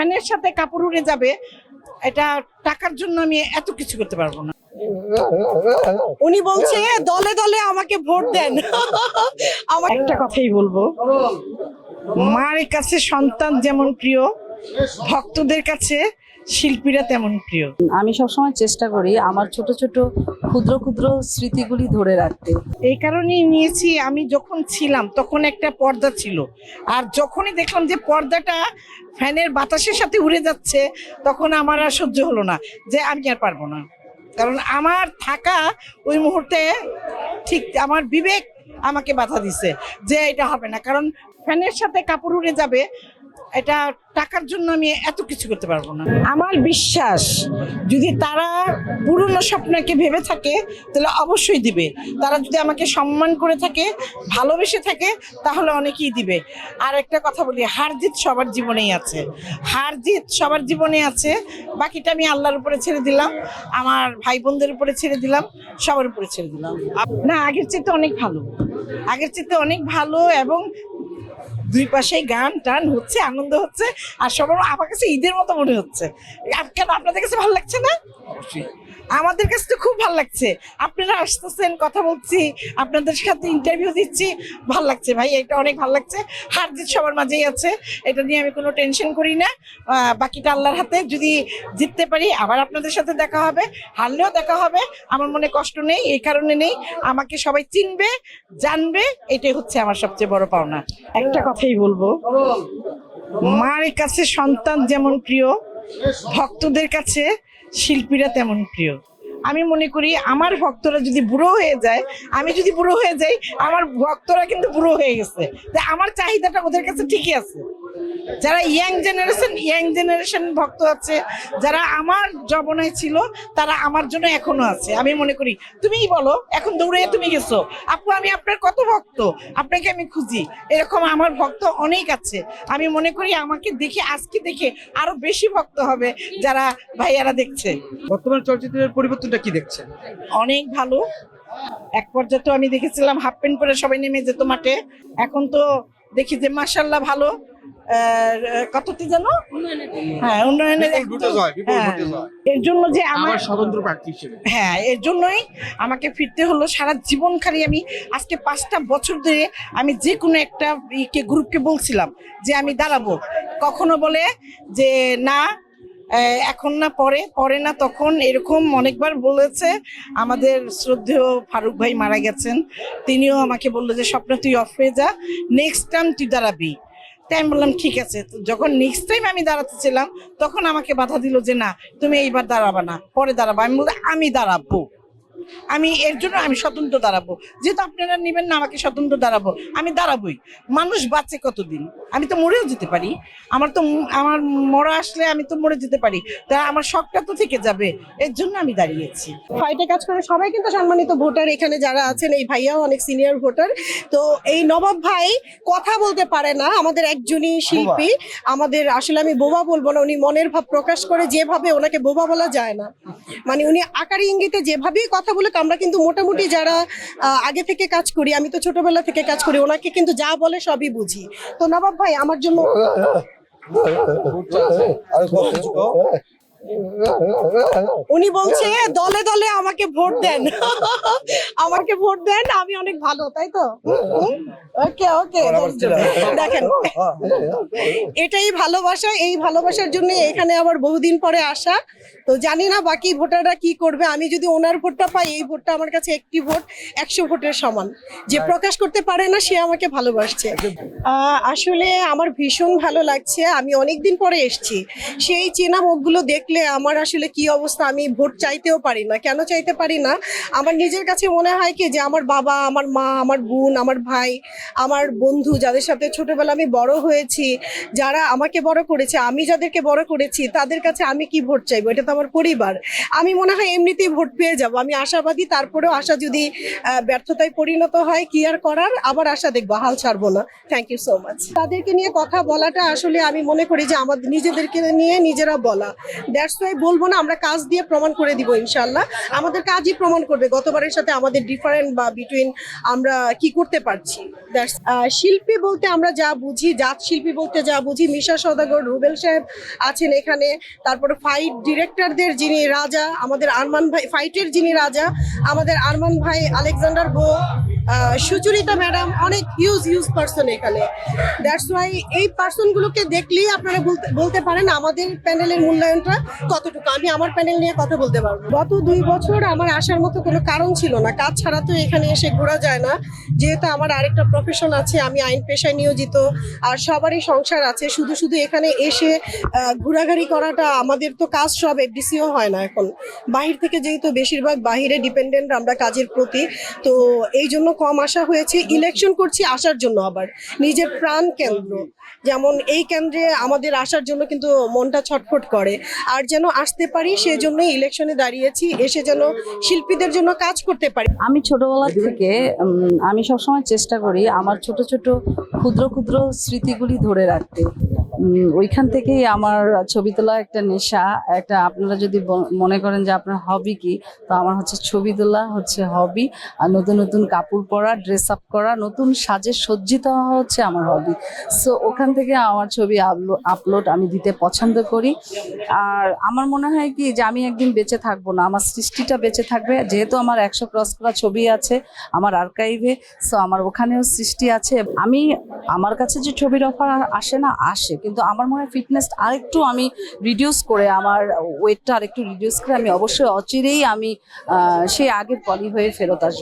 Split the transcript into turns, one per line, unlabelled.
ফ্যানের সাথে কাপড় উড়ে যাবে, এটা টাকার জন্য আমি এত কিছু করতে পারব না।
উনি বলছে, দলে দলে আমাকে ভোট দেন। আমার
একটা কথাই বলব, মার কাছে সন্তান যেমন প্রিয়, ভক্তদের কাছে শিল্পীরা তেমন প্রিয়?
আমি সবসময় চেষ্টা করি আমার ছোট ছোট ক্ষুদ্র ক্ষুদ্র স্মৃতিগুলি ধরে রাখতে।
এই কারণেই নিয়েছি আমি যখন ছিলাম তখন একটা পর্দা ছিল। আর যখনই দেখলাম যে পর্দাটা ফ্যানের বাতাসের সাথে উড়ে যাচ্ছে তখন আমার আর সহ্য হলো না যে আমি আর পারব না। কারণ আমার থাকা ওই মুহূর্তে ঠিক আমার বিবেক আমাকে বাধা দিছে যে এটা হবে না। কারণ ফ্যানের সাথে কাপড় উড়ে যাবে এটা টাকার জন্য আমি এত কিছু করতে পারব না। আমার বিশ্বাস, যদি তারা পুরনো স্বপ্নকে ভেবে থাকে, তাহলে অবশ্যই দিবে। তারা যদি আমাকে সম্মান করে থাকে, ভালোবেসে থাকে, তাহলে অনেকেই দিবে। আর একটা কথা বলি, হার জিত সবার জীবনেই আছে। হার জিত সবার জীবনে আছে। বাকিটা আমি আল্লাহর উপরে ছেড়ে দিলাম, আমার ভাই বোনদের উপরে ছেড়ে দিলাম, সবার উপরে ছেড়ে দিলাম। না, আগের চেয়ে অনেক ভালো। আগের চেয়ে অনেক ভালো এবং দুই পাশে গান টান হচ্ছে আনন্দ হচ্ছে আর সবার আমার কাছে ঈদের মতো মনে হচ্ছে। কেন আপনাদের কাছে ভালো লাগছে না? আমাদের কাছে তো খুব ভালো লাগছে। আপনারা আসতেছেন কথা বলছি আপনাদের সাথে ইন্টারভিউ দিচ্ছি ভালো লাগছে ভাই এটা অনেক ভালো লাগছে। হার জিত সবার মাঝেই আছে এটা নিয়ে আমি কোনো টেনশন করি না। বাকিটা আল্লাহর হাতে যদি জিততে পারি আবার আপনাদের সাথে দেখা হবে হারলেও দেখা হবে। আমার মনে কষ্ট নেই এই কারণে নেই। আমাকে সবাই চিনবে জানবে এটাই হচ্ছে আমার সবচেয়ে বড় পাওনা। একটা কথাই বলব। মার কাছে সন্তান যেমন প্রিয়, ভক্তদের কাছে শিল্পীরা তেমন প্রিয়। আমি মনে করি আমার ভক্তরা যদি বুড়ো হয়ে যায়, আমি যদি বুড়ো হয়ে যাই, আমার ভক্তরা কিন্তু বুড়ো হয়ে গেছে। আমার চাহিদাটা ওদের কাছে ঠিকই আছে। যারা ইয়াং জেনারেশন ইয়াং জেনারেশন ভক্ত আছে যারা আমার জবনায় ছিল তারা আমার জন্য এখনও আছে। আমি মনে করি তুমিই বলো এখন দৌড়ে তুমি গেছো। আপু আমি আপনার কত ভক্ত? আপনাকে আমি খুঁজি। এরকম আমার ভক্ত অনেক আছে। আমি মনে করি আমাকে দেখে আজকে দেখে আরও বেশি ভক্ত হবে যারা ভাইয়ারা দেখছে।
বর্তমান চলচ্চিত্রের পরিবর্তনটা কি দেখছেন?
অনেক ভালো। এক পর্যায়ে তো আমি দেখেছিলাম হাফ প্যান্ট পরে সবাই নেমে যেত মাঠে। এখন তো দেখি যে মাসাল্লাহ ভালো। কতটি জানো হ্যাঁ উন্নয়নের হ্যাঁ। এর জন্য যে আমার
স্বতন্ত্র প্রার্থী হিসেবে।
হ্যাঁ এর জন্যই আমাকে ফিরতে হলো। সারা জীবন খালি আমি আজকে পাঁচটা বছর ধরে আমি যে কোনো একটা ইকে গ্রুপকে বলছিলাম যে আমি দাঁড়াবো। কখনো বলে যে না এখন না পরে পরে না। তখন এরকম অনেকবার বলেছে। আমাদের শ্রদ্ধেয় ফারুক ভাই মারা গেছেন। তিনিও আমাকে বলল যে স্বপ্ন তুই অফ হয়ে যা নেক্সট টাইম তুই দাঁড়াবি। তাই আমি বললাম, ঠিক আছে। যখন নেক্সট টাইম আমি দাঁড়াতে ছিলাম, তখন আমাকে বাধা দিল যে, না, তুমি এইবার দাঁড়াবা না, পরে দাঁড়াবা। আমি বললাম, আমি দাঁড়াবো। আমি এর জন্য আমি স্বতন্ত্র দাঁড়াবো। যেহেতু আপনারা নেবেন না, আমাকে স্বতন্ত্র দাঁড়াবো। আমি দাঁড়াবোই। মানুষ বাঁচে কতদিন? আমি তো মরেও যেতে পারি। আমার তো আমার মরা আসলে আমি তো মরে যেতে পারি। তা আমার শখটা তো থেকে যাবে। এর জন্য আমি দাঁড়িয়েছি।
ফাইটে কাজ করে সবাই কিন্তু সম্মানিত ভোটার এখানে যারা আছেন, এই ভাইয়াও অনেক সিনিয়র ভোটার। তো এই নবাব ভাই কথা বলতে পারে না। আমাদের একজনই শিল্পী। আমাদের আসলে আমি বোবা বলব না। উনি মনের ভাব প্রকাশ করে যেভাবে ওনাকে বোবা বলা যায় না। মানে উনি আকার ইঙ্গিতে যেভাবেই কথা বলে আমরা কিন্তু মোটামুটি যারা আগে থেকে কাজ করি আমি তো ছোটবেলা থেকে কাজ করি ওনাকে কিন্তু যা বলে সবই বুঝি তো নবাব ভাই আমার জন্য উনি বলছে দলে দলে আমাকে ভোট দেন। আমাকে ভোট দেন আমি অনেক ভালো তাই তো? ওকে ওকে দেখেন এটাই ভালোবাসা এই ভালোবাসার জন্য এখানে আবার বহুদিন পরে আসা। তো জানি না বাকি ভোটাররা কি করবে। আমি যদি ওনার ভোটটা পাই এই ভোটটা আমার কাছে একটি ভোট একশো ভোটের সমান। যে প্রকাশ করতে পারে না সে আমাকে ভালোবাসছে। আসলে আমার ভীষণ ভালো লাগছে। আমি অনেকদিন পরে এসেছি। সেই চেনা মুখগুলো দেখলে আমার আসলে কি অবস্থা আমি ভোট চাইতেও পারি না। কেন চাইতে পারি না? আমার নিজের কাছে মনে হয় কি যে আমার বাবা, আমার মা, আমার বোন, আমার ভাই, আমার বন্ধু যাদের সাথে ছোটবেলা আমি বড় হয়েছি, যারা আমাকে বড় করেছে, আমি যাদেরকে বড় করেছি, তাদের কাছে আমি কি ভোট চাইব? এটা তো আমার পরিবার। আমি মনে হয় এমনিতেই ভোট পেয়ে যাব। আমি আশাবাদী, তারপরেও আশা যদি ব্যর্থতায় পরিণত হয়, কি আর করার? আবার আশা দেখব, হাল ছাড়বো না। থ্যাংক ইউ সো মাচ তাদেরকে নিয়ে কথা বলাটা আসলে আমি মনে করি যে আমাদের নিজেদেরকে নিয়ে নিজেরা বলা। দ্যাটস ওয়াই বলব না আমরা কাজ দিয়ে প্রমাণ করে দিব ইনশাল্লাহ আমাদের কাজই প্রমাণ করবে গতবারের সাথে আমাদের ডিফারেন্ট বা বিটুইন আমরা কি করতে পারছি। আহ, শিল্পী বলতে আমরা যা বুঝি জাত শিল্পী বলতে যা বুঝি মিশা সদাগর রুবেল সাহেব আছেন এখানে তারপরে ফাইট ডিরেক্টরদের যিনি রাজা আমাদের আরমান ভাই ফাইটের যিনি রাজা আমাদের আরমান ভাই আলেকজান্ডার বো সুচরিতা ম্যাডাম অনেক হিউজ হিউজ পার্সন এখানে। দ্যাটস ওয়াই এই পার্সনগুলোকে দেখলেই আপনারা বলতে পারেন আমাদের প্যানেলের মূল্যায়নটা কতটুকু। আমি আমার প্যানেল নিয়ে কথা বলতে পারব। গত দুই বছর আমার আসার মতো কোনো কারণ ছিল না। কাজ ছাড়া তো এখানে এসে ঘোরা যায় না। যেহেতু আমার আরেকটা প্রফেশন আছে, আমি আইন পেশায় নিয়োজিত, আর সবারই সংসার আছে। শুধু শুধু এখানে এসে ঘোরাঘুরি করাটা আমাদের তো কাজ, সব এফডিসিও হয় না এখন। বাহির থেকে যেহেতু বেশিরভাগ বাহিরে ডিপেন্ডেন্ট আমরা কাজের প্রতি। তো এই জন্য কম আসা হয়েছে ইলেকশন করছি আসার জন্য আবার। নিজের প্রাণ কেন্দ্র। যেমন এই কেন্দ্রে আমাদের আসার জন্য কিন্তু মনটা ছটফট করে। আর যেন আসতে পারি সেই জন্যই ইলেকশনে দাঁড়িয়েছি, এসে যেন শিল্পীদের জন্য কাজ করতে পারি।
আমি ছোটবেলা থেকে আমি সবসময় চেষ্টা করি আমার ছোট ছোট ক্ষুদ্র ক্ষুদ্র স্মৃতিগুলি ধরে রাখতে। ওইখান থেকেই আমার ছবি তোলা একটা নেশা। একটা আপনারা যদি মনে করেন যে আপনার হবি কি, তো আমার হচ্ছে ছবি তোলা হচ্ছে হবি আর নতুন নতুন কাপড় পরা ড্রেস আপ করা, নতুন সাজে সজ্জিত হওয়া হচ্ছে আমার হবি সো ওখান থেকে আমার ছবি আপলোড আমি দিতে পছন্দ করি। আর আমার মনে হয় কি যে আমি একদিন বেঁচে থাকব না, আমার সৃষ্টিটা বেঁচে থাকবে। যেহেতু আমার একশো ক্রস করা ছবি আছে, আমার আর্কাইভে সো আমার ওখানেও সৃষ্টি আছে। আমি আমার কাছে যে ছবির অফার আসে না, আসে। কিন্তু আমার মনে হয় ফিটনেস আরেকটু আমি রিডিউস করে, আমার ওয়েটটা আরেকটু রিডিউস করে আমি অবশ্যই অচিরেই আমি সেই আগের পলি হয়ে ফেরত আসব।